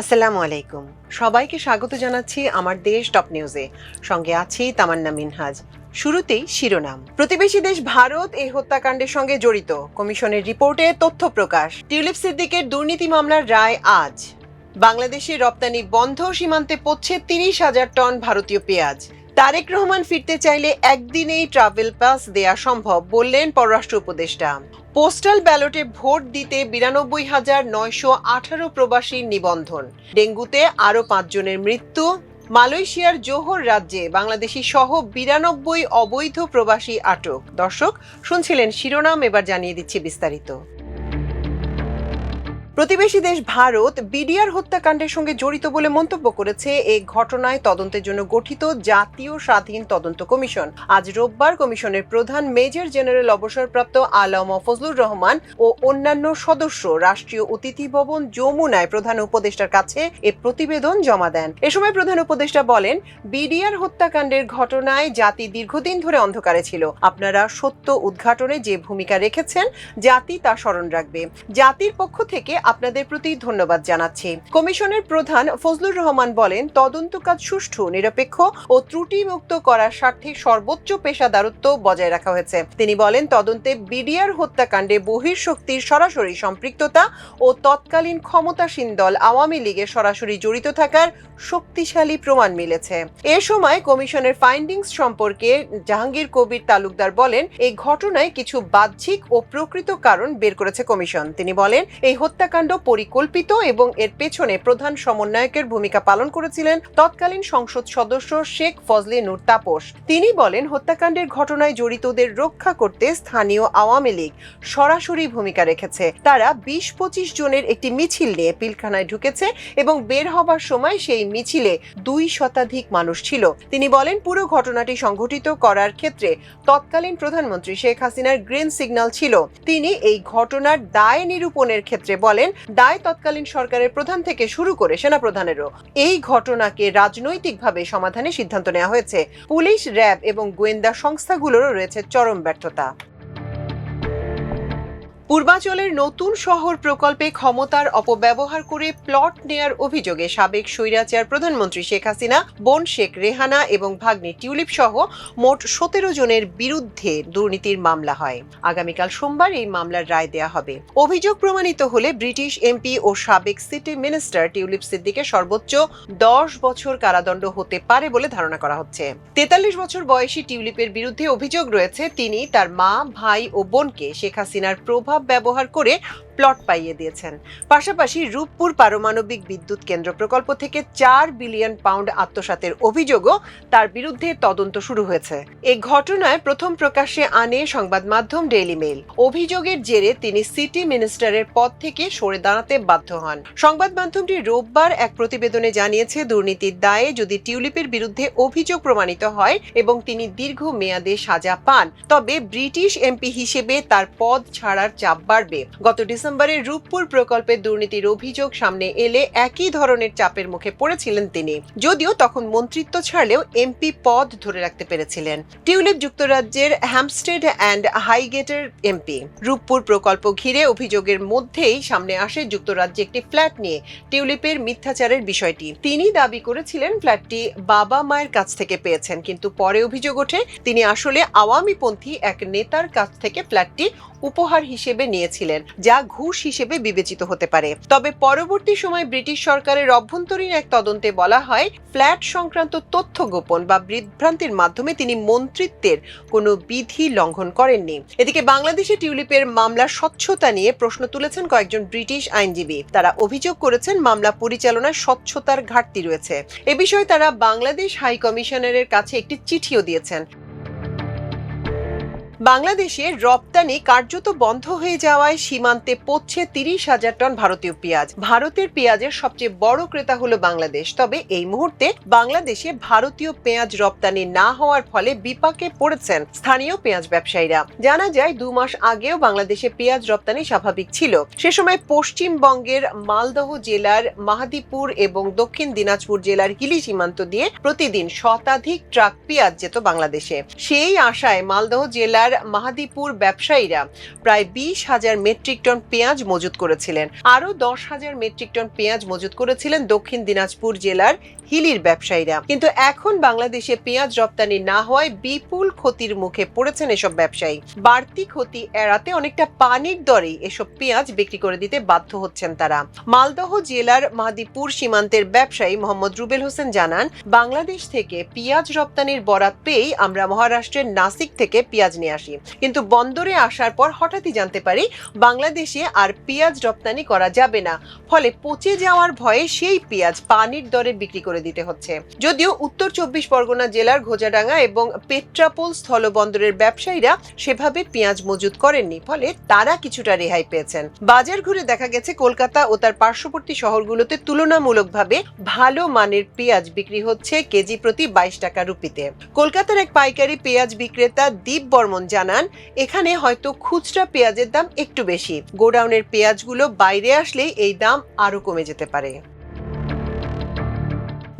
আসসালামু আলাইকুম। সবাইকে স্বাগত জানাচ্ছি আমার দেশ টপ নিউজে। সঙ্গে আছি তামান্না মিনহাজ। শুরুতেই শিরোনাম। প্রতিবেশী দেশ ভারত এই হত্যাকাণ্ডের সঙ্গে জড়িত। কমিশনের রিপোর্টে তথ্য প্রকাশ। টিউলিপ সিদ্দিকের দুর্নীতি মামলার রায় আজ। বাংলাদেশের রপ্তানি বন্ধ, সীমান্তে পড়ছে তিরিশ হাজার টন ভারতীয় পেঁয়াজ। তারেক রহমান ফিরতে চাইলে একদিনেই ট্রাভেল পাস দেয়া সম্ভব, বললেন পররাষ্ট্র উপদেষ্টা। পোস্টাল ব্যালটে ভোট দিতে বিরানব্বই হাজার নয়শো আঠারো প্রবাসীর নিবন্ধন। ডেঙ্গুতে আরও পাঁচজনের মৃত্যু। মালয়েশিয়ার জোহর রাজ্যে বাংলাদেশি সহ বিরানব্বই অবৈধ প্রবাসী আটক। দর্শক, শুনছিলেন শিরোনাম, এবার জানিয়ে দিচ্ছি বিস্তারিত। প্রতিবেশী দেশ ভারত, বিডিআর হত্যাকাণ্ডের সঙ্গে জড়িত বলে মন্তব্য করেছে এই ঘটনায় তদন্তের জন্য গঠিত জাতীয় স্বাধীন তদন্ত কমিশন। আজ রোববার কমিশনের প্রধান মেজর জেনারেল অবসরপ্রাপ্ত আলম ফজলুর রহমান ও অন্যান্য সদস্য রাষ্ট্রীয় অতিথি ভবন যমুনায় প্রধান উপদেষ্টার কাছে এ প্রতিবেদন জমা দেন। এ সময় প্রধান উপদেষ্টা বলেন, বিডিআর হত্যাকাণ্ডের ঘটনায় জাতি দীর্ঘদিন ধরে অন্ধকারে ছিল। আপনারা সত্য উদ্ঘাটনে যে ভূমিকা রেখেছেন, জাতি তা স্মরণ রাখবে। জাতির পক্ষ থেকে আপনাদের প্রতি ধন্যবাদ জানাচ্ছি। কমিশনের প্রধান ফজলুর রহমান বলেন, তদন্ত কাজ সুষ্ঠু, নিরপেক্ষ ও ত্রুটিমুক্ত করার স্বার্থে সর্বোচ্চ পেশাদারত্ব বজায় রাখা হয়েছে। তিনি বলেন, তদন্তে বিডিআর হত্যাকাণ্ডে বহির্শক্তির সরাসরি সম্পৃক্ততা ও তৎকালীন ক্ষমতাসীন দল আওয়ামী লীগের সরাসরি জড়িত থাকার শক্তিশালী প্রমাণ মিলেছে। এ সময় কমিশনের ফাইন্ডিংস সম্পর্কে জাহাঙ্গীর কবির তালুকদার বলেন, এই ঘটনায় কিছু বাহ্যিক ও প্রকৃত কারণ বের করেছে কমিশন। তিনি বলেন, এই হত্যাকাণ্ড পরিকল্পিত এবং এর পেছনে প্রধান সমন্বয়কের ভূমিকা পালন করেছিলেন তৎকালীন সংসদ সদস্য শেখ ফজলে নূর তাপস। তিনি বলেন, হত্যাকাণ্ডের ঘটনায় জড়িতদের রক্ষা করতে স্থানীয় আওয়ামী লীগ সরাসরি ভূমিকা রেখেছে। তারা বিশ পঁচিশ জনের একটি মিছিল নিয়ে পিলখানায় ঢুকেছে এবং বের হবার সময় সেই মিছিলে দুই শতাধিক মানুষ ছিল। তিনি বলেন, পুরো ঘটনাটি সংঘটিত করার ক্ষেত্রে তৎকালীন প্রধানমন্ত্রী শেখ হাসিনার গ্রিন সিগন্যাল ছিল। তিনি এই ঘটনার দায় নিরূপণের ক্ষেত্রে বলেন দায় তৎকালীন সরকারের প্রধান থেকে শুরু করে সেনাপ্রধানেরও। এই ঘটনাকে রাজনৈতিকভাবে সমাধানের সিদ্ধান্ত নেওয়া হয়েছে। পুলিশ, র্যাব এবং গোয়েন্দা সংস্থাগুলোরও রয়েছে চরম ব্যর্থতা। পূর্বাঞ্চলের নতুন শহর প্রকল্পে ক্ষমতার অপব্যবহার করে প্লট নেয়ার অভিযোগে সাবেক স্বৈরাচার প্রধানমন্ত্রী শেখ হাসিনা, বোন শেখ রেহানা এবং ভাগ্নে টিউলিপ সহ মোট সতেরো জনের বিরুদ্ধে দুর্নীতির মামলা হয়। আগামীকাল সোমবার এই মামলার রায় দেয়া হবে। অভিযোগ প্রমাণিত হলে ব্রিটিশ এমপি ও সাবেক সিটি মিনিস্টার টিউলিপ সিদ্দিকের সর্বোচ্চ দশ বছর কারাদণ্ড হতে পারে বলে ধারণা করা হচ্ছে। তেতাল্লিশ বছর বয়সী টিউলিপের বিরুদ্ধে অভিযোগ রয়েছে, তিনি তার মা, ভাই ও বোনকে শেখ হাসিনার প্রভাব ব্যবহার করে প্লট পাইয়ে দিয়েছেন। পাশাপাশি রূপপুর পারমাণবিক বিদ্যুৎ কেন্দ্র প্রকল্প থেকে চার বিলিয়ন পাউন্ড আত্মসাতের অভিযোগও তার বিরুদ্ধে তদন্ত শুরু হয়েছে। এই ঘটনায় প্রথম প্রকাশ্যে আনে সংবাদ মাধ্যম ডেইলি মেইল। অভিযোগের জেরে তিনি সিটি মিনিস্টারের পদ থেকে সরে দাঁড়াতে বাধ্য হন। সংবাদ মাধ্যমটি রোববার এক প্রতিবেদনে জানিয়েছে, দুর্নীতির দায়ে যদি টিউলিপের বিরুদ্ধে অভিযোগ প্রমাণিত হয় এবং তিনি দীর্ঘ মেয়াদে সাজা পান, তবে ব্রিটিশ এমপি হিসেবে তার পদ ছাড়ার চাপ বাড়বে। গত ডিসেম্বরে রূপপুর প্রকল্পের দুর্নীতির অভিযোগ সামনে এলে একই ধরনের চাপের মুখে পড়েছিলেন তিনি। যদিও তখন মন্ত্রিত্ব ছাড়লেও এমপি পদ ধরে রাখতে পেরেছিলেন। টিউলিপ যুক্তরাজ্যের হ্যামস্টেড অ্যান্ড হাইগেটের এমপি। রূপপুর প্রকল্প ঘিরে অভিযোগের মধ্যেই সামনে আসে যুক্তরাজ্যে একটি ফ্ল্যাট নিয়ে টিউলিপের মিথ্যাচারের বিষয়টি। তিনি দাবি করেছিলেন ফ্ল্যাটটি বাবা মায়ের কাছ থেকে পেয়েছেন, কিন্তু পরে অভিযোগ ওঠে, তিনি আসলে আওয়ামীপন্থী এক নেতার কাছ থেকে ফ্ল্যাটটি উপহার হিসেবে নিয়েছিলেন, যা ঘুষ হিসেবে বিবেচিত হতে পারে। তবে পরবর্তী সময় ব্রিটিশ সরকারের অভ্যন্তরীণ এক তদন্তে বলা হয়, ফ্ল্যাট সংক্রান্ত তথ্য গোপন বা বিভ্রান্তির মাধ্যমে তিনি মন্ত্রিত্বের কোনো বিধি লঙ্ঘন করেননি। এদিকে বাংলাদেশে টিউলিপের মামলার স্বচ্ছতা নিয়ে প্রশ্ন তুলেছেন কয়েকজন ব্রিটিশ আইনজীবী। তারা অভিযোগ করেছেন, মামলা পরিচালনায় স্বচ্ছতার ঘাটতি রয়েছে। এ বিষয়ে তারা বাংলাদেশ হাই কমিশনারের কাছে একটি চিঠিও দিয়েছেন। বাংলাদেশে রপ্তানি কার্যত বন্ধ হয়ে যাওয়ায় সীমান্তে পড়ছে তিরিশ হাজার টন ভারতীয় পেঁয়াজ। ভারতের পেঁয়াজের সবচেয়ে বড় ক্রেতা হলো বাংলাদেশ। তবে এই মুহূর্তে বাংলাদেশে ভারতীয় পেঁয়াজ রপ্তানি না হওয়ার ফলে বিপাকে পড়েছেন স্থানীয় পেঁয়াজ ব্যবসায়ীরা। জানা যায়, দু মাস আগেও বাংলাদেশে পেঁয়াজ রপ্তানি স্বাভাবিক ছিল। সে সময় পশ্চিমবঙ্গের মালদহ জেলার মাহাদিপুর এবং দক্ষিণ দিনাজপুর জেলার হিলি সীমান্ত দিয়ে প্রতিদিন শতাধিক ট্রাক পেঁয়াজ যেত বাংলাদেশে। সেই আশায় মালদহ জেলার মাহাদিপুর ব্যবসায়ীরা প্রায় বিশ হাজার মেট্রিক টন পেঁয়াজ মজুত করেছিলেন। আরও দশ হাজার মেট্রিক টন পেঁয়াজ মজুত করেছিলেন দক্ষিণ দিনাজপুর জেলার হিলির ব্যবসায়ীরা। কিন্তু এখন বাংলাদেশে পেঁয়াজ রপ্তানি না হওয়ায় বিপুল ক্ষতির মুখে পড়েছেন এসব ব্যবসায়ী। বাড়তি ক্ষতি এড়াতে অনেকটা পানির দরেই এসব পেঁয়াজ বিক্রি করে দিতে বাধ্য হচ্ছেন তারা। মালদহ জেলার মাদিপুর সীমান্তের ব্যবসায়ী মোহাম্মদ রুবেল হোসেন জানান, বাংলাদেশ থেকে পেঁয়াজ রপ্তানির বরাত পেয়েই আমরা মহারাষ্ট্রের নাসিক থেকে পেঁয়াজ নিয়ে আসি। কিন্তু বন্দরে আসার পর হঠাৎই জানতে পারি বাংলাদেশে আর পেঁয়াজ রপ্তানি করা যাবে না। ফলে পচে যাওয়ার ভয়ে সেই পেঁয়াজ পানির দরে বিক্রি করে দিতে হচ্ছে। যদিও উত্তর চব্বিশ পরগনা জেলার ঘোজাডাঙ্গা এবং পেট্রাপোল স্থলবন্দরের ব্যবসায়ীরা সেভাবে পেঁয়াজ মজুত করেননি। ফলে তারা কিছুটা রেহাই পেয়েছেন। বাজার ঘুরে দেখা গেছে, কলকাতা ও তার পার্শ্ববর্তী শহরগুলোতে তুলনামূলকভাবে ভালো মানের পেঁয়াজ বিক্রি হচ্ছে কেজি প্রতি বাইশ টাকা রুপিতে। কলকাতার এক পাইকারি পেঁয়াজ বিক্রেতা দীপ বর্মন জানান, এখানে হয়তো খুচরা পেঁয়াজের দাম একটু বেশি। গোডাউনের পেঁয়াজগুলো বাইরে আসলে এই দাম আরও কমে যেতে পারে।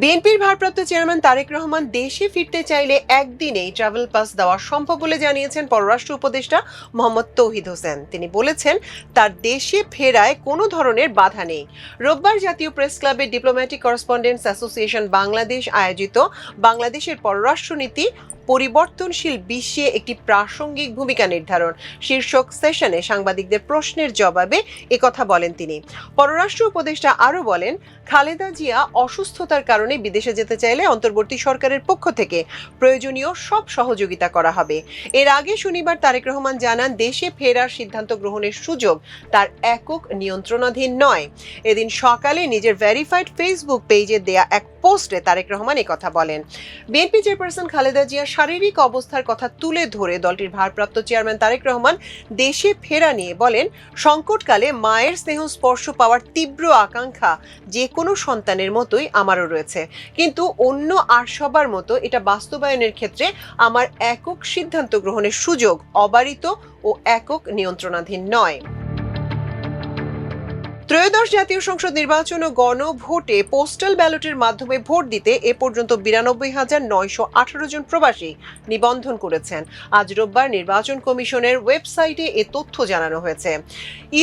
বিএনপির ভারপ্রাপ্ত চেয়ারম্যান তারেক রহমান দেশে ফিরতে চাইলে একদিনেই ট্রাভেল পাস দেওয়া সম্ভব বলে জানিয়েছেন পররাষ্ট্র উপদেষ্টা মোহাম্মদ তৌহিদ হোসেন। তিনি বলেছেন, তার দেশে ফেরায় কোনো ধরনের বাধা নেই। রোববার জাতীয় প্রেস ক্লাবে ডিপ্লোম্যাটিক করেসপন্ডেন্টস অ্যাসোসিয়েশন বাংলাদেশ আয়োজিত বাংলাদেশের পররাষ্ট্রনীতি পরিবর্তনশীল বিশ্বে একটি প্রাসঙ্গিক ভূমিকা নির্ধারণ। শীর্ষক সেশনে সাংবাদিকদের প্রশ্নের জবাবে একথা বলেন তিনি। পররাষ্ট্র উপদেষ্টা আরও বলেন, খালেদা জিয়া অসুস্থতার কারণে বিদেশে যেতে চাইলে অন্তর্বর্তী সরকারের পক্ষ থেকে প্রয়োজনীয় সব সহযোগিতা করা হবে। এর আগে শনিবার তারেক রহমান জানান, দেশে ফেরার সিদ্ধান্ত গ্রহণের সুযোগ তার একক নিয়ন্ত্রণাধীন নয়। এদিন সকালে নিজের ভেরিফাইড ফেসবুক পেজে দেয়া এক পোস্টে তারেক রহমান কথা বলেন। বিএনপি চেয়ারপারসন খালেদা জিয়ার শারীরিক অবস্থার কথা তুলে ধরে দলটির ভারপ্রাপ্ত চেয়ারম্যান তারেক রহমান দেশে ফেরা নিয়ে বলেন, সংকটকালে মায়ের স্নেহ স্পর্শ পাওয়ার তীব্র আকাঙ্ক্ষা যে কোনো সন্তানের মতোই আমারও রয়েছে। কিন্তু অন্য আর সবার মতো এটা বাস্তবায়নের ক্ষেত্রে আমার একক সিদ্ধান্ত গ্রহণের সুযোগ অবারিত ও একক নিয়ন্ত্রণাধীন নয়। ত্রয়োদশ জাতীয় সংসদ নির্বাচন ও গণভোটে পোস্টাল ব্যালটের মাধ্যমে ভোট দিতে এ পর্যন্ত বিরানব্বই হাজার নয়শো আঠারো জন প্রবাসী নিবন্ধন করেছেন। আজ রোববার নির্বাচন কমিশনের ওয়েবসাইটে এ তথ্য জানানো হয়েছে।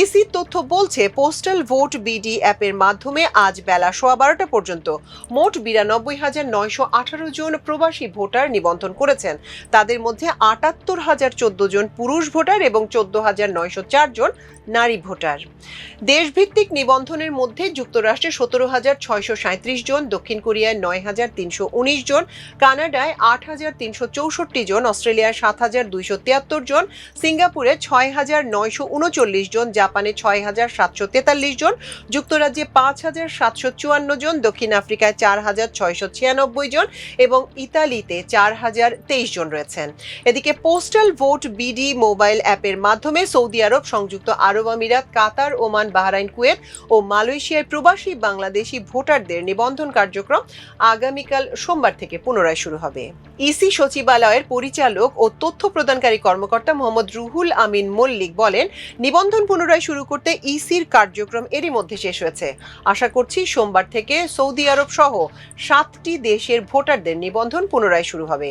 ইসি তথ্য বলছে, পোস্টাল ভোট বিডি অ্যাপের মাধ্যমে আজ বেলা সোয়া বারোটা পর্যন্ত মোট বিরানব্বই হাজার নয়শো আঠারো জন প্রবাসী ভোটার নিবন্ধন করেছেন। তাদের মধ্যে আটাত্তর হাজার চোদ্দ জন পুরুষ ভোটার এবং চোদ্দ হাজার নয়শো চার জন নারী ভোটার। দেশভিত্তিক নিবন্ধনের মধ্যে যুক্তরাষ্ট্রে সতেরো হাজার ছয়শো সাঁত্রিশ জন, দক্ষিণ কোরিয়ায় নয় হাজার তিনশো উনিশ জন, কানাডায় আট হাজার তিনশো চৌষট্টি জন, অস্ট্রেলিয়ায় সাত হাজার দুইশো তিয়াত্তর জন, সিঙ্গাপুরে ছয় হাজার নয়শো উনচল্লিশ জন, জাপানে ছয় হাজার সাতশো তেতাল্লিশ জন, যুক্তরাজ্যে পাঁচ হাজার সাতশো চুয়ান্ন জন, দক্ষিণ আফ্রিকায় চার হাজার ছয়শো ছিয়ানব্বই জন এবং ইতালিতে চার হাজার তেইশ জন রয়েছেন। এদিকে পোস্টাল ভোট বিডি মোবাইল অ্যাপের মাধ্যমে সৌদি আরব, সংযুক্ত আরব আমিরাত, কাতার, ওমান, বাহরাইন, কুয়েত ও মালয়েশিয়ার প্রবাসী বাংলাদেশি ভোটারদের নিবন্ধন কার্যক্রম আগামীকাল সোমবার থেকে পুনরায় শুরু হবে। ইসি সচিবালয়ের পরিচালক ও তথ্য প্রদানকারী কর্মকর্তা মোহাম্মদ রুহুল আমিন মল্লিক বলেন, নিবন্ধন পুনরায় শুরু করতে ইসির কার্যক্রম এরই মধ্যে শেষ হয়েছে। আশা করছি সোমবার থেকে সৌদি আরব সহ সাতটি দেশের ভোটারদের নিবন্ধন পুনরায় শুরু হবে।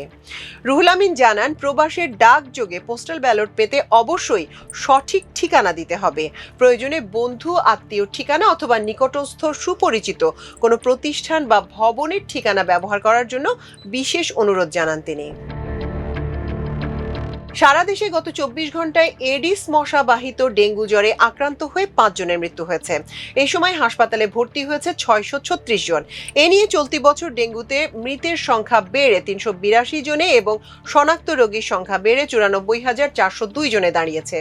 রুহুল আমিন জানান, প্রবাসের ডাক যোগে পোস্টাল ব্যালট পেতে অবশ্যই সঠিক ঠিকানা দিতে হবে। প্রয়োজনে বন্ধু আত্মীয় ঠিকানা অথবা নিকটস্থ সুপরিচিত কোনো প্রতিষ্ঠান বা ভবনের ঠিকানা ব্যবহার করার জন্য বিশেষ অনুরোধ জানান তিনি। সারা দেশে গত চব্বিশ ঘন্টায় এডিস মশাবাহিত ডেঙ্গু জ্বরে আক্রান্ত হয়ে পাঁচজনের মৃত্যু হয়েছে। এই সময় হাসপাতালে ভর্তি হয়েছে ছয়শো ছত্রিশ জন। এ নিয়ে চলতি বছর ডেঙ্গুতে মৃতের সংখ্যা বেড়ে তিনশো বিরাশি জনে এবং শনাক্ত রোগীর সংখ্যা বেড়ে চুরানব্বই হাজার চারশো দুই জনে দাঁড়িয়েছে।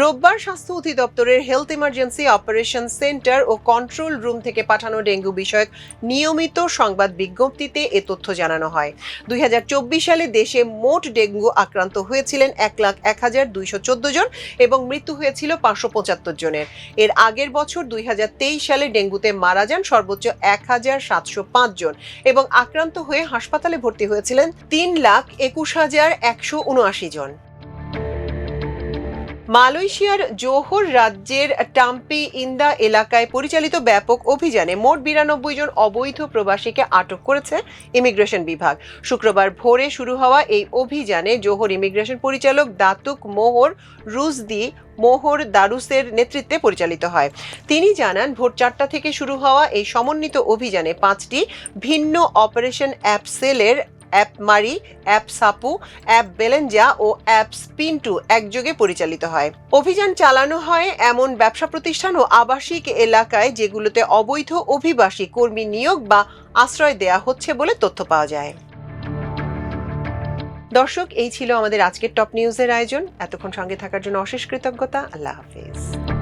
রোববার স্বাস্থ্য অধিদপ্তরের হেলথ ইমার্জেন্সি অপারেশন সেন্টার ও কন্ট্রোল রুম থেকে পাঠানো ডেঙ্গু বিষয়ক নিয়মিত সংবাদ বিজ্ঞপ্তিতে এ তথ্য জানানো হয়। দুই হাজার চব্বিশ সালে দেশে মোট ডেঙ্গু আক্রান্ত হয়েছিলেন এক লাখ এক হাজার দুইশো চোদ্দ জন এবং মৃত্যু হয়েছিল পাঁচশো পঁচাত্তর জনের। এর আগের বছর দুই হাজার তেইশ সালে ডেঙ্গুতে মারা যান সর্বোচ্চ এক হাজার সাতশো পাঁচ জন এবং আক্রান্ত হয়ে হাসপাতালে ভর্তি হয়েছিলেন তিন লাখ একুশ হাজার একশো উনআশি জন। মালয়েশিয়ার জোহর রাজ্যের টাম্পি ইন্দা এলাকায় পরিচালিত ব্যাপক অভিযানে মোট বিরানব্বই জন অবৈধ প্রবাসীকে আটক করেছে ইমিগ্রেশন বিভাগ। শুক্রবার ভোরে শুরু হওয়া এই অভিযানে জোহর ইমিগ্রেশন পরিচালক দাতুক মোহর রুজদি মোহর দারুসের নেতৃত্বে পরিচালিত হয়। তিনি জানান, ভোর চারটা থেকে শুরু হওয়া এই সমন্বিত অভিযানে পাঁচটি ভিন্ন অপারেশন অ্যাপ সেলের অ্যাপ মারি, অ্যাপ সাপু, অ্যাপ বেলেঞ্জা ও অ্যাপ স্পিন্টু একযোগে পরিচালিত হয়। অভিযান চালানো হয় এমন ব্যবসা প্রতিষ্ঠান ও আবাসিক এলাকায় যেগুলোতে অবৈধ অভিবাসী কর্মী নিয়োগ বা আশ্রয় দেয়া হচ্ছে বলে তথ্য পাওয়া যায়। দর্শক, এই ছিল আমাদের আজকের টপ নিউজের আয়োজন। এতক্ষণ সঙ্গে থাকার জন্য অশেষ কৃতজ্ঞতা। আল্লাহ হাফিজ।